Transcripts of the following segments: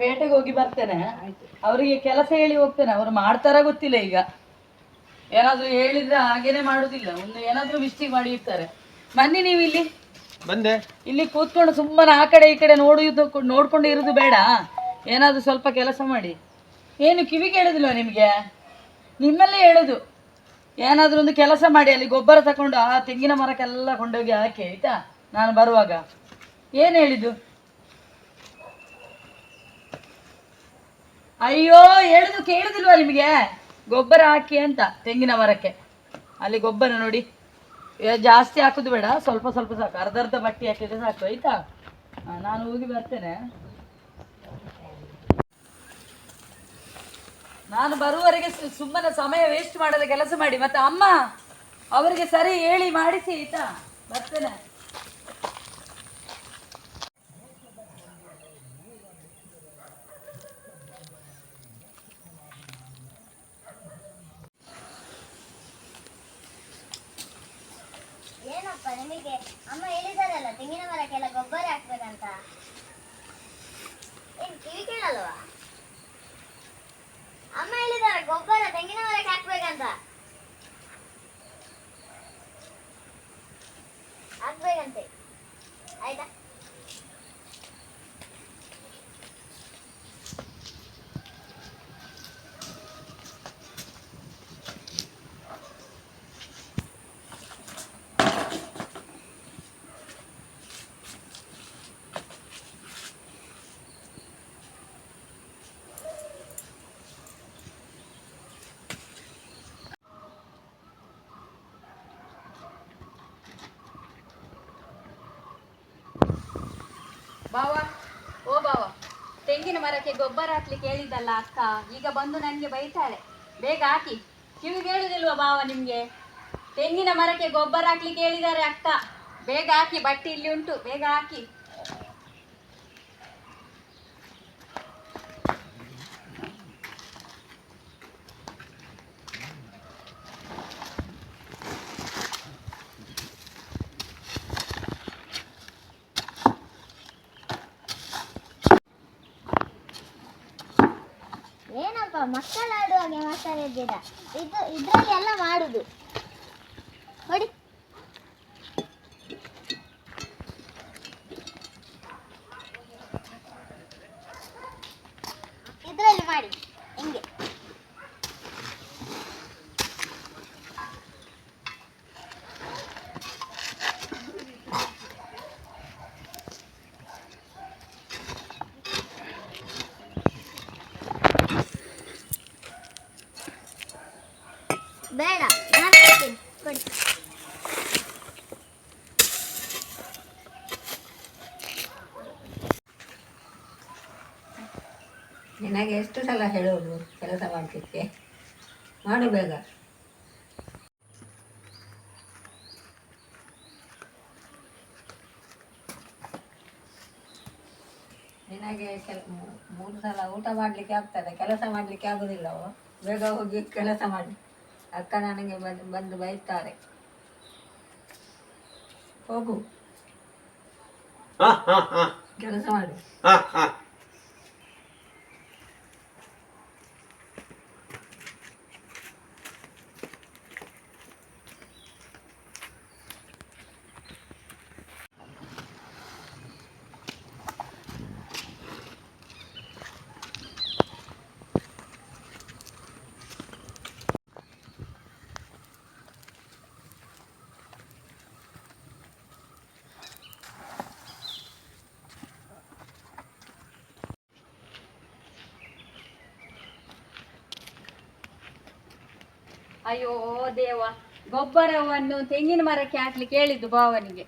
ಪೇಟೆಗೆ ಹೋಗಿ ಬರ್ತೇನೆ. ಅವರಿಗೆ ಕೆಲಸ ಹೇಳಿ ಹೋಗ್ತೇನೆ. ಅವರು ಮಾಡ್ತಾರ ಗೊತ್ತಿಲ್ಲ ಈಗ. ಏನಾದ್ರೂ ಹೇಳಿದ್ರೆ ಹಾಗೇನೆ ಮಾಡುದಿಲ್ಲ. ಒಂದು ಏನಾದ್ರೂ ಮಿಸ್ಟೇಕ್ ಮಾಡಿ ಇರ್ತಾರೆ ಬನ್ನಿ ನೀವು ಇಲ್ಲಿ ಬಂದೆ. ಇಲ್ಲಿ ಕೂತ್ಕೊಂಡು ಸುಮ್ಮನೆ ಆ ಕಡೆ ಈ ಕಡೆ ನೋಡುವುದು ನೋಡ್ಕೊಂಡು ಇರುದು ಬೇಡ. ಏನಾದ್ರೂ ಸ್ವಲ್ಪ ಕೆಲಸ ಮಾಡಿ. ಏನು ಕಿವಿ ಕೇಳುದಿಲ್ಲ ನಿಮಗೆ? ನಿಮ್ಮಲ್ಲೇ ಹೇಳುದು. ಏನಾದ್ರೂ ಒಂದು ಕೆಲಸ ಮಾಡಿ. ಅಲ್ಲಿ ಗೊಬ್ಬರ ತಕೊಂಡು ಆ ತೆಂಗಿನ ಮರಕ್ಕೆಲ್ಲ ಕೊಂಡೋಗಿ ಹಾಕಿ ಆಯ್ತಾ? ನಾನು ಬರುವಾಗ. ಏನು ಹೇಳಿದ್ದು? ಅಯ್ಯೋ, ಹೇಳುದು ಕೇಳುದಿಲ್ವಾ ನಿಮಗೆ? ಗೊಬ್ಬರ ಹಾಕಿ ಅಂತ, ತೆಂಗಿನ ಮರಕ್ಕೆ. ಅಲ್ಲಿ ಗೊಬ್ಬರ ನೋಡಿ. ಜಾಸ್ತಿ ಹಾಕುದು ಬೇಡ, ಸ್ವಲ್ಪ ಸ್ವಲ್ಪ ಸಾಕು. ಅರ್ಧ ಅರ್ಧ ಬಟ್ಟಿ ಹಾಕಿದ್ರೆ ಸಾಕು, ಆಯ್ತಾ? ನಾನು ಹೋಗಿ ಬರ್ತೇನೆ. ನಾನು ಬರುವವರೆಗೆ ಸುಮ್ಮನೆ ಸಮಯ ವೇಸ್ಟ್ ಮಾಡದ ಕೆಲಸ ಮಾಡಿ. ಮತ್ತೆ ಅಮ್ಮ, ಅವರಿಗೆ ಸರಿ ಹೇಳಿ ಮಾಡಿಸಿ, ಆಯ್ತಾ? ಬರ್ತೇನೆ. ನಿಮಗೆ ಅಮ್ಮ ಹೇಳಿದಾರಲ್ಲ ತೆಂಗಿನ ಮರಕ್ಕೆಲ್ಲ ಗೊಬ್ಬರ ಹಾಕ್ಬೇಕಂತ ಏನ್ ಕಿವಿ ಕೇಳಲ್ವಾ ಅಮ್ಮ ಹೇಳಿದಾರೆ ಗೊಬ್ಬರ ತೆಂಗಿನ ಮರಕ್ಕೆ ಹಾಕ್ಬೇಕಂತ ಹಾಕ್ಬೇಕಂತೆ ಆಯ್ತಾ ಬಾವ, ಓ ಬಾವ, ತೆಂಗಿನ ಮರಕ್ಕೆ ಗೊಬ್ಬರ ಹಾಕ್ಲಿಕ್ಕೆ ಹೇಳಿದ್ದಲ್ಲ ಅಕ್ಕ. ಈಗ ಬಂದು ನನಗೆ ಬೈತಾಳೆ. ಬೇಗ ಹಾಕಿ. ಕಿವಿ ಕೇಳುದಿಲ್ವಾ ಬಾವ ನಿಮಗೆ? ತೆಂಗಿನ ಮರಕ್ಕೆ ಗೊಬ್ಬರ ಹಾಕ್ಲಿಕ್ಕೆ ಹೇಳಿದ್ದಾರೆ ಅಕ್ಕ. ಬೇಗ ಹಾಕಿ, ಬಟ್ಟೆ ಇಲ್ಲಿ ಉಂಟು. ಬೇಗ ಹಾಕಿ. ಏನಪ್ಪ ಮಕ್ಕಳಾಡುವಾಗೆ ಗಿಡ ಇದು ಇದರಲ್ಲಿ ಎಲ್ಲ ಮಾಡುದು ಹೊಡಿ ಇದ್ರಲ್ಲಿ ಮಾಡಿ ಹಿಂಗೆ ಬೇಡ. ನಿನಗೆ ಎಷ್ಟು ಸಲ ಹೇಳೋದು ಕೆಲಸ ಮಾಡಲಿಕ್ಕೆ ಮಾಡು ಬೇಗ. ನಿನಗೆ ಕೆಲ ಮೂರು ಸಲ ಊಟ ಮಾಡಲಿಕ್ಕೆ ಆಗ್ತದೆ. ಕೆಲಸ ಮಾಡಲಿಕ್ಕೆ ಆಗೋದಿಲ್ಲವೋ ಬೇಗ ಹೋಗಿ ಕೆಲಸ ಮಾಡಿ. ಅಕ್ಕ ನನಗೆ ಬಂದು ಬಂದು ಬೈತಾರೆ. ಹೋಗು. ಕೆಲಸ ಮಾಡು. ಅಯ್ಯೋ ದೇವ, ಗೊಬ್ಬರವನ್ನು ತೆಂಗಿನ ಮರಕ್ಕೆ ಹಾಕ್ಲಿಕ್ಕೆ ಹೇಳಿದ್ದು ಬಾವನಿಗೆ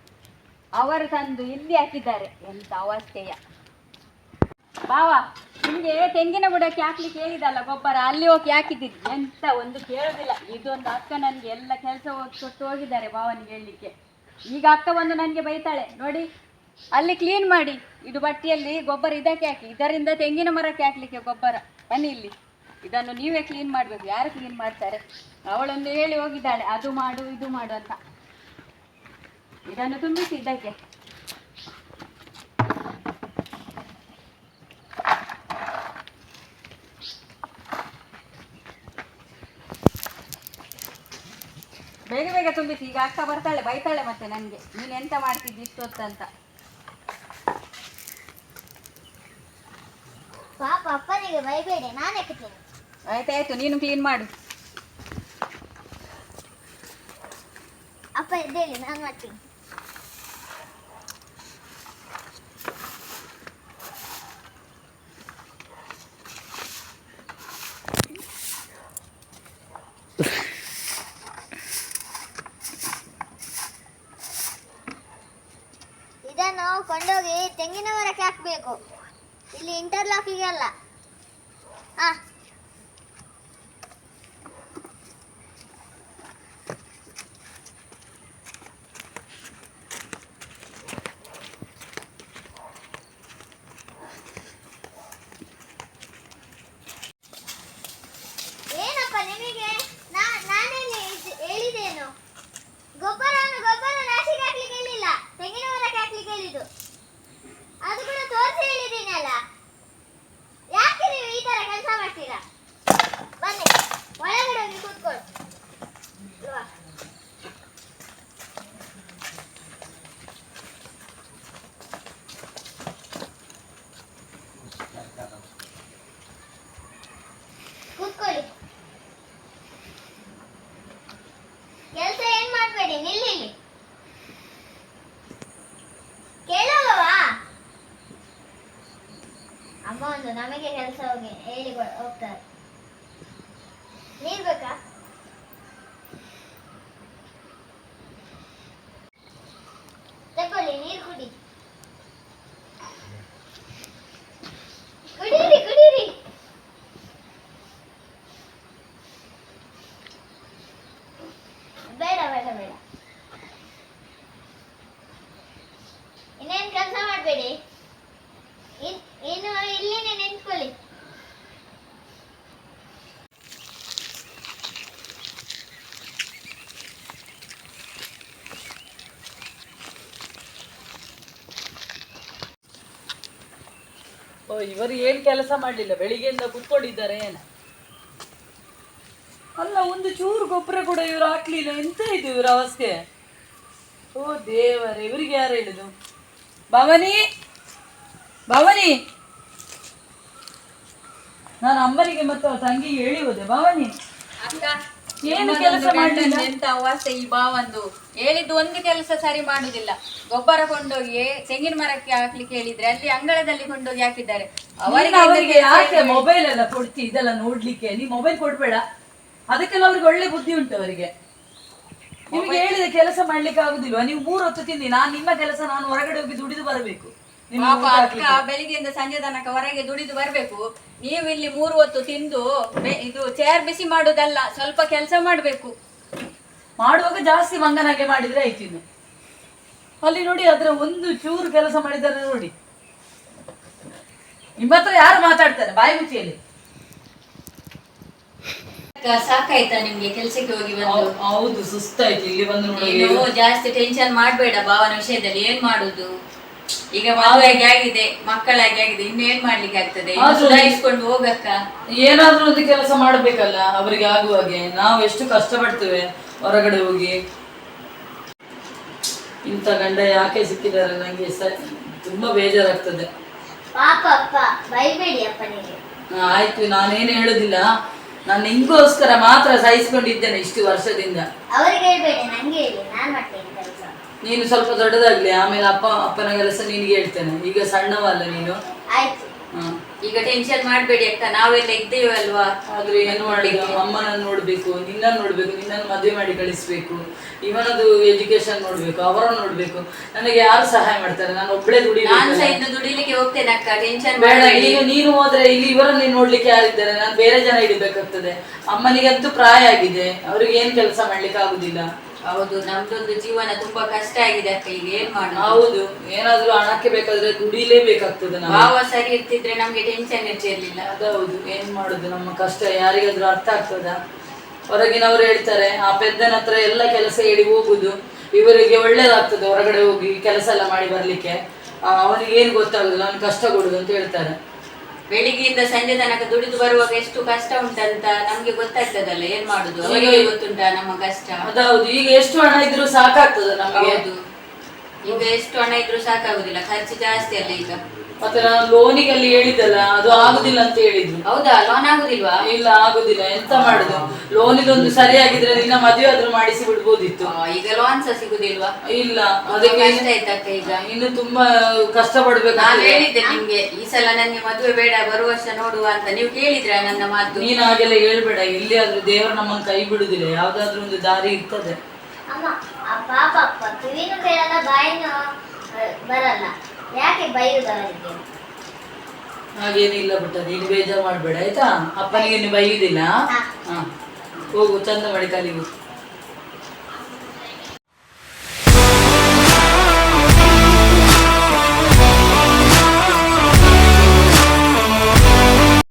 ಅವರು ತಂದು ಇಲ್ಲಿ ಹಾಕಿದ್ದಾರೆ. ಎಂತ ಅವಸ್ಥೆಯ. ಬಾವ ನಿಮಗೆ ತೆಂಗಿನ ಬುಡಕ್ಕೆ ಹಾಕ್ಲಿಕ್ಕೆ ಹೇಳಿದಲ್ಲ ಗೊಬ್ಬರ? ಅಲ್ಲಿ ಹೋಗಿ ಹಾಕಿದ್ದೀರಿ. ಎಂತ ಒಂದು ಕೇಳೋದಿಲ್ಲ. ಇದೊಂದು ಅಕ್ಕ ನನಗೆ ಎಲ್ಲ ಕೆಲಸ ಕೊಟ್ಟು ಹೋಗಿದ್ದಾರೆ ಬಾವನಿಗೆ ಹೇಳಲಿಕ್ಕೆ. ಈಗ ಅಕ್ಕ ಬಂದು ನನಗೆ ಬೈತಾಳೆ, ನೋಡಿ, ಅಲ್ಲಿ ಕ್ಲೀನ್ ಮಾಡಿ. ಇದು ಬಟ್ಟಿಯಲ್ಲಿ ಗೊಬ್ಬರ ಇದಕ್ಕೆ ಹಾಕಿ. ಇದರಿಂದ ತೆಂಗಿನ ಮರಕ್ಕೆ ಹಾಕ್ಲಿಕ್ಕೆ ಗೊಬ್ಬರ. ಬನ್ನಿ ಇಲ್ಲಿ. ಇದನ್ನು ನೀವೇ ಕ್ಲೀನ್ ಮಾಡಬೇಕು. ಯಾರು ಕ್ಲೀನ್ ಮಾಡ್ತಾರೆ? ಅವಳೊಂದು ಹೇಳಿ ಹೋಗಿದ್ದಾಳೆ. ಅದು ಮಾಡು, ಇದು ಮಾಡು ಅಂತ. ಇದನ್ನು ತುಂಬಿಸಿ ಇದಕ್ಕೆ ಬೇಗ ಬೇಗ ತುಂಬಿಸಿ. ಈಗ ಅಕ್ಕ ಬರ್ತಾಳೆ, ಬೈತಾಳೆ ಮತ್ತೆ ನನಗೆ. ನೀನು ಎಂತ ಮಾಡ್ತಿದ್ದಿ ಇಷ್ಟೊತ್ತಂತ. ಪಾಪ ಅಪ್ಪನಿಗೆ ಬೈಬೇಡಿ ನಾನು ಎಕ್ಕುತ್ತೇನೆ ಆಯ್ತಾಯ್ತು ನೀನು ಕ್ಲೀನ್ ಮಾಡು. ಅಪ್ಪ ಎದ್ದೇಳಿ ನಾನು ಮಾಡ್ತೀನಿ. ಇದನ್ನು ಕೊಂಡೋಗಿ ತೆಂಗಿನ ಮರಕ್ಕೆ ಹಾಕಬೇಕು. ಇಲ್ಲಿ ಇಂಟರ್ಲಾಕಿಗೆ ಅಲ್ಲ. ಹಾ ಏನಪ್ಪ ನಿಮಗೆ ನಾ ನಾನೇನು ಇದ್- ಹೇಳಿದ್ದೇನು ಗೊಬ್ಬರವನ್ನು ಗೊಬ್ಬರ ರಾಶಿಗೆ ಹಾಕ್ಲಿಕ್ಕೆ ಹೇಳಿಲ್ಲ ತೆಂಗಿನ ಮರಕ್ಕೆ ಹಾಕ್ಲಿಕ್ಕೆ ಹೇಳಿದ್ದು ಅದು ಕೂಡ ತೋರಿಸಿ ಹೇಳಿದ್ದೀನಲ್ಲ ಯಾಕೆ ನೀವು ಈ ತರ ಕೆಲಸ ಮಾಡ್ತೀರಾ ಬನ್ನಿ ಒಳಗಡೆ ಹೋಗಿ ಕೂತ್ಕೊಳ್ಳಿ ಇಲ್ವಾ? ಕೂತ್ಕೊಳ್ಳಿ ಕೆಲಸ ಏನ್ ಮಾಡ್ಬೇಡಿ ನಿಲ್ಲಿಲ್ಲಿ ಕೇಳಲ್ವಾ ಅಮ್ಮ ಒಂದು ನಮಗೆ ಕೆಲಸ ಹೋಗಿ ಹೇಳಿ ಕೊ- ಹೋಗ್ತಾರೆ ನೀರ್ ಬೇಕಾ ತಕೊಳ್ಳಿ ನೀರು ಕುಡಿ ಕುಡೀರಿ ಕುಡೀರಿ ಬೇಡ ಬೇಡ ಬೇಡ ಇನ್ನೇನು ಕೆಲಸ ಮಾಡಬೇಡಿ ಇನ್ನು ಇಲ್ಲಿನೇ ನಿಂತ್ಕೊಳ್ಳಿ ಓ ಇವರು ಏನು ಕೆಲಸ ಮಾಡಲಿಲ್ಲ, ಬೆಳಿಗ್ಗೆಯಿಂದ ಕುತ್ಕೊಂಡಿದ್ದಾರೆ ಏನ? ಅಲ್ಲ, ಒಂದು ಚೂರು ಗೊಬ್ಬರ ಕೂಡ ಇವರು ಹಾಕ್ಲಿಲ್ಲ, ಎಂತ ಇದು ಇವರ ಅವಸ್ಥೆ? ಓ ದೇವರೇ, ಇವರಿಗೆ ಯಾರು ಹೇಳಿದು? ಭವನಿ? ಭವನಿ? ನಾನು ಅಮ್ಮನಿಗೆ ಮತ್ತು ತಂಗಿಗೆ ಹೇಳಿ ಹೋದೆ ಭವನಿ ಏನು ಕೆಲಸ ಮಾಡ್ತಾನೆ ಎಂತ ಅವಸ್ಥೆ ಈ ಬಾವಂದು? ಹೇಳಿದ್ದು ಒಂದು ಕೆಲಸ ಸರಿ ಮಾಡುದಿಲ್ಲ. ಗೊಬ್ಬರ ಕೊಂಡೋಗಿ ತೆಂಗಿನ ಮರಕ್ಕೆ ಹಾಕ್ಲಿಕ್ಕೆ ಹೇಳಿದ್ರೆ ಅಲ್ಲಿ ಅಂಗಳದಲ್ಲಿ ಕೊಂಡೋಗಿ ಹಾಕಿದ್ದಾರೆ. ಅವರಿಗೆ ಅವರಿಗೆ ಯಾಕೆ ಮೊಬೈಲ್ ಎಲ್ಲ ಕೊಡ್ತಿ ಇದೆಲ್ಲ ನೋಡ್ಲಿಕ್ಕೆ? ನೀ ಮೊಬೈಲ್ ಕೊಡ್ಬೇಡ. ಅದಕ್ಕೆಲ್ಲ ಅವ್ರಿಗೆ ಒಳ್ಳೆ ಬುದ್ಧಿ ಉಂಟು ಅವರಿಗೆ. ನಿಮ್ಗೆ ಹೇಳಿದ ಕೆಲಸ ಮಾಡ್ಲಿಕ್ಕೆ ಆಗುದಿಲ್ವಾ ನೀವು ಮೂರು ಹೊತ್ತು ತಿಂದಿ ನಾನು ನಿಮ್ಮ ಕೆಲಸ ನಾನು ಹೊರಗಡೆ ಹೋಗಿ ದುಡಿದು ಬರಬೇಕು. ಪಾಪ ಅಕ್ಕ. ಬೆಳಿಗ್ಗೆಯಿಂದ ಸಂಜೆ ತನಕ ಹೊರಗೆ ದುಡಿದು ಬರ್ಬೇಕು. ನೀವು ಇಲ್ಲಿ ಮೂರು ಹೊತ್ತು ತಿಂದು ಇದು ಚೇರ್ ಬಿಸಿ ಮಾಡುದಲ್ಲ ಸ್ವಲ್ಪ ಕೆಲಸ ಮಾಡ್ಬೇಕು. ಮಾಡುವಾಗ ಜಾಸ್ತಿ ಮಂಗನಾಗೆ ಮಾಡಿದ್ರೆ ಆಯ್ತು ಇನ್ನು. ಅಲ್ಲಿ ನೋಡಿ ಅದರ ಒಂದು ಚೂರು ಕೆಲಸ ಮಾಡಿದ್ದಾರೆ ನೋಡಿ. ನಿಮ್ಮ ಹತ್ರ ಯಾರು ಮಾತಾಡ್ತಾರೆ? ಬಾಯಿ ಮುಚ್ಚಿಯಲ್ಲಿ. ಸಾಕಾಯ್ತಾ ನಿಮ್ಗೆ ಕೆಲ್ಸಕ್ಕೆ ಹೋಗಿ ಬಂದು? ಹೌದು ಸುಸ್ತಾಯ್ತು. ಇಲ್ಲಿ ಬಂದು ಜಾಸ್ತಿ ಟೆನ್ಷನ್ ಮಾಡಬೇಡ ಭಾವನ ವಿಷಯದಲ್ಲಿ. ಏನ್ ಮಾಡುದು? ಈಗ ಮದುವೆಗೆ ಆಗಿದೆ ಮಕ್ಕಳಾಗಿ ಆಗಿದೆ ಇನ್ನೇನ್ ಏನ್ ಮಾಡ್ಲಿಕ್ಕೆ ಆಗ್ತದೆ? ಸುಧಾರಿಸ್ಕೊಂಡು ಹೋಗಕ್ಕ? ಏನಾದ್ರೂ ಒಂದು ಕೆಲಸ ಮಾಡ್ಬೇಕಲ್ಲ ಅವರಿಗೆ ಆಗುವಾಗೆ. ನಾವು ಎಷ್ಟು ಕಷ್ಟ ಪಡ್ತೇವೆ ಹೊರಗಡೆ ಹೋಗಿ. ಇಂಥ ಗಂಡ ಯಾಕೆ ಸಿಕ್ಕಿದ್ದಾರೆ? ನಂಗೆ ಸ ತುಂಬಾ ಬೇಜಾರಾಗ್ತದೆ. ಪಾಪ ಅಪ್ಪ ಬೈಬೇಡಿ ಅಪ್ಪನಿಗೆ. ಆ, ಆಯ್ತು ನಾನೇನು ಹೇಳುದಿಲ್ಲ. ನಾನು ನಿಂಗೋಸ್ಕರ ಮಾತ್ರ ಸಹಿಸ್ಕೊಂಡಿದ್ದೇನೆ ಇಷ್ಟು ವರ್ಷದಿಂದ. ಅವರಿಗೆ ಹೇಳ್ಬೇಡಿ ನಂಗೆ ಹೇಳಿ ನಾನು ಮಾಡ್ತೇನೆ. ನೀನು ಸ್ವಲ್ಪ ದೊಡ್ಡದಾಗ್ಲಿ ಆಮೇಲೆ ಅಪ್ಪ ಅಪ್ಪನ ಕೆಲಸ ನಿನಗೆ ಹೇಳ್ತೇನೆ. ಈಗ ಸಣ್ಣವಲ್ಲ ನೀನು? ಆಯ್ತು. ಈಗ ಟೆನ್ಷನ್ ಮಾಡಬೇಡಿ ಅಕ್ಕ ನಾವೆಲ್ಲ ಇದ್ದೇವಲ್ವಾ ಆದ್ರೆ ಏನು ಮಾಡಿ ಅಮ್ಮನ ನೋಡ್ಬೇಕು ನಿನ್ನನ್ನು ನೋಡ್ಬೇಕು ನಿನ್ನನ್ನು ಮದುವೆ ಮಾಡಿ ಕಳಿಸ್ಬೇಕು. ಇವನದು ಎಜುಕೇಶನ್ ನೋಡ್ಬೇಕು ಅವರನ್ನು ನೋಡ್ಬೇಕು. ನನಗೆ ಯಾರು ಸಹಾಯ ಮಾಡ್ತಾರೆ? ನಾನು ಒಬ್ಬಳೇ ನಾನು ದುಡಿಬೇಕು ಸಹ ಇನ್ನು ದುಡಿಲಿಕ್ಕೆ ಹೋಗ್ತೇನೆ ಅಕ್ಕ ಟೆನ್ಷನ್ ಬೇಡ ಮಾಡಬೇಡಿ. ನೀನು ನೀನು ಹೋದ್ರೆ ಇಲ್ಲಿ ಇವರನ್ನೇ ನೋಡ್ಲಿಕ್ಕೆ ಯಾರಿದ್ದಾರೆ? ನಾನು ಬೇರೆ ಜನ ಹಿಡಿಬೇಕಾಗ್ತದೆ. ಅಮ್ಮನಿಗಂತೂ ಪ್ರಾಯ ಆಗಿದೆ. ಅವ್ರಿಗೆ ಏನ್ ಕೆಲಸ ಮಾಡ್ಲಿಕ್ಕೆ ಆಗುದಿಲ್ಲ. ಹೌದು ನಮ್ದೊಂದು ಜೀವನ ತುಂಬಾ ಕಷ್ಟ ಆಗಿದೆ ಅಕ್ಕ ಈಗ ಏನ್ ಮಾಡುದು? ಹೌದು ಏನಾದ್ರೂ ಹಣಕ್ಕೆ ಬೇಕಾದ್ರೆ ದುಡಿಲೇಬೇಕಾಗ್ತದೆ ನಾವು ಭಾವ ಸರಿ ಇರ್ತಿದ್ರೆ ನಮ್ಗೆ ಟೆನ್ಷನ್ ಇರ್ತಿರ್ಲಿಲ್ಲ. ಅದೌದು ಏನ್ ಮಾಡುದು ನಮ್ಮ ಕಷ್ಟ ಯಾರಿಗಾದ್ರೂ ಅರ್ಥ ಆಗ್ತದ? ಹೊರಗಿನವರು ಹೇಳ್ತಾರೆ ಆ ಪೆದ್ದನ ಹತ್ರ ಎಲ್ಲ ಕೆಲಸ ಹೇಳಿ ಹೋಗುದು ಇವರಿಗೆ ಒಳ್ಳೇದಾಗ್ತದೆ ಹೊರಗಡೆ ಹೋಗಿ ಕೆಲಸ ಎಲ್ಲ ಮಾಡಿ ಬರ್ಲಿಕ್ಕೆ. ಅವನಿಗೆ ಏನ್ ಗೊತ್ತಾಗುದಿಲ್ಲ ಅವ್ನು ಕಷ್ಟ ಕೊಡುದು ಅಂತ ಹೇಳ್ತಾರೆ. ಬೆಳಿಗ್ಗೆಯಿಂದ ಸಂಜೆ ತನಕ ದುಡಿದು ಬರುವಾಗ ಎಷ್ಟು ಕಷ್ಟ ಉಂಟಂತ ನಮ್ಗೆ ಗೊತ್ತಾಗ್ತದಲ್ಲ ಏನ್ ಮಾಡುದು? ಅವರಿಗೆ ಗೊತ್ತುಂಟಾ ನಮ್ಮ ಕಷ್ಟ? ಅದೌದು ಈಗ ಎಷ್ಟು ಹಣ ಇದ್ರೂ ಸಾಕಾಗ್ತದ ನಮಗೆ. ಹೌದು. ಈಗ ಎಷ್ಟು ಹಣ ಇದ್ರೂ ಸಾಕಾಗುದಿಲ್ಲ ಖರ್ಚು ಜಾಸ್ತಿ ಅಲ್ಲ ಈಗ. ಮತ್ತೆ ನಾನು ಲೋನಿಗೆ ಅಲ್ಲಿ ಹೇಳಿದ್ದಲ್ಲ ಅದು ಆಗುದಿಲ್ಲ ಅಂತ ಹೇಳಿದ್ರು. ಹೌದಾ ಲೋನ್ ಆಗುದಿಲ್ವಾ? ಇಲ್ಲ ಆಗುದಿಲ್ಲ ಎಂತ ಮಾಡುದು? ಲೋನಿದೊಂದು ಸರಿಯಾಗಿದ್ರೆ ನಿನ್ನ ಮದುವೆ ಆದ್ರೂ ಮಾಡಿಸಿ ಬಿಡ್ಬೋದಿತ್ತು. ಆ, ಈಗ ಲೋನ್ ಸಹ ಸಿಗುದಿಲ್ವಾ? ಇಲ್ಲ ಅದಕ್ಕೆ ಕಷ್ಟ ಆಯ್ತಕ್ಕ ಈಗ. ಇನ್ನು ತುಂಬಾ ಕಷ್ಟ ನಾನು ಪಡ್ಬೇಕಾಗ್ತದೆ ಹೇಳಿದ್ದೆ ನಿಮ್ಗೆ ಈ ಸಲ ನನ್ಗೆ ಮದುವೆ ಬೇಡ ಬರುವ ವರ್ಷ ನೋಡುವ ಅಂತ. ನೀವು ಕೇಳಿದ್ರ ನನ್ನ ಮಾತು? ನೀನ್ ಹಾಗೆಲ್ಲ ಹೇಳ್ಬೇಡ ಎಲ್ಲಿಯಾದ್ರೂ ದೇವರು ನಮ್ಮನ್ನು ಕೈ ಬಿಡುದಿಲ್ಲ ಯಾವ್ದಾದ್ರೂ ಒಂದು ದಾರಿ ಇರ್ತದೆ. ಅಮ್ಮ ಆ ಪಾಪ ಕಿವಿನೂ ಕೇಳಲ್ಲ ಬಾಯಿನೂ ಬರಲ್ಲ. ಯಾಕೆ ಬೈಯುವುದವರಿಗೆ ಹಾಗೇನಿಲ್ಲ ಬಿಟ್ಟ ನೀನು ಬೇಜಾರು ಮಾಡಬೇಡ ಆಯ್ತಾ? ಅಪ್ಪನಿಗೆ ನೀನು ಬೈಯುದಿಲ್ಲ? ಹಾ. ಹೋಗು ಚಂದ ಮಾಡಿ ಕಲಿಗು